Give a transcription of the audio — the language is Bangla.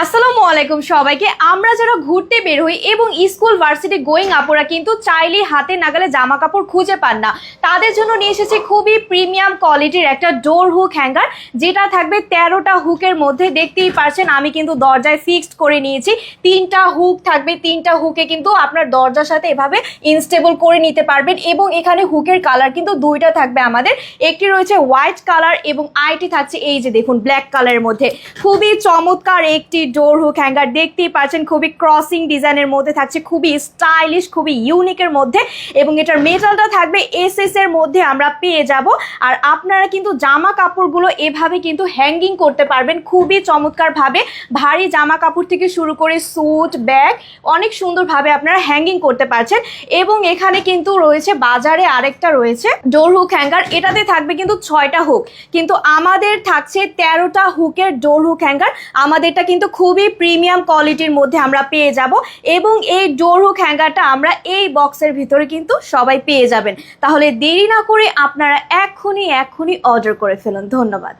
আসসালামু আলাইকুম সবাইকে। আমরা যারা ঘুরতে বের হই এবং স্কুল, ভার্সিটি গোয়িং আপুরা কিন্তু চাইলে হাতে নাগালে জামা কাপড় খুঁজে পান না। তাদের জন্য নিয়ে এসেছি খুবই প্রিমিয়াম কোয়ালিটির একটা ডোর হুক হ্যাঙ্গার, যেটা থাকবে তেরোটা হুকের মধ্যে। দেখতেই পারছেন, আমি কিন্তু দরজায় ফিক্সড করে নিয়েছি। তিনটা হুক থাকবে, তিনটা হুকে কিন্তু আপনার দরজার সাথে এভাবে ইনস্টেবল করে নিতে পারবেন এবং এখানে হুকের কালার কিন্তু দুইটা থাকবে আমাদের। একটি রয়েছে হোয়াইট কালার এবং আইটি থাকছে এই যে দেখুন ব্ল্যাক কালারের মধ্যে। খুবই চমৎকার একটি ডোর হুক হ্যাঙ্গার দেখতেই পাচ্ছেন, খুবই ক্রসিং ডিজাইনের মধ্যে থাকছে, খুবই স্টাইলিশ খুবই ইউনিকের মধ্যে এবং এটার মেটালটা থাকবে এস এস এর মধ্যে আমরা পেয়ে যাব। আর আপনারা কিন্তু জামা কাপড়গুলো এভাবে কিন্তু হ্যাঙ্গিং করতে পারবেন, খুবই চমৎকারভাবে। ভারী জামা কাপড় থেকে শুরু করে স্যুট ব্যাগ অনেক সুন্দরভাবে আপনারা হ্যাঙ্গিং করতে পারছেন এবং এখানে কিন্তু রয়েছে, বাজারে আরেকটা রয়েছে ডোর হুক হ্যাঙ্গার এটাতে থাকবে কিন্তু ছয়টা হুক কিন্তু আমাদের থাকছে তেরোটা হুকের ডোর হুক হ্যাঙ্গার আমাদেরটা কিন্তু খুবই প্রিমিয়াম কোয়ালিটির মধ্যে আমরা পেয়ে যাব এবং এই ডোর হুক হ্যাঙ্গারটা আমরা এই বক্সের ভিতরে কিন্তু সবাই পেয়ে যাবেন। তাহলে দেরি না করে আপনারা এক্ষুনি এক্ষুনি অর্ডার করে ফেলুন। ধন্যবাদ।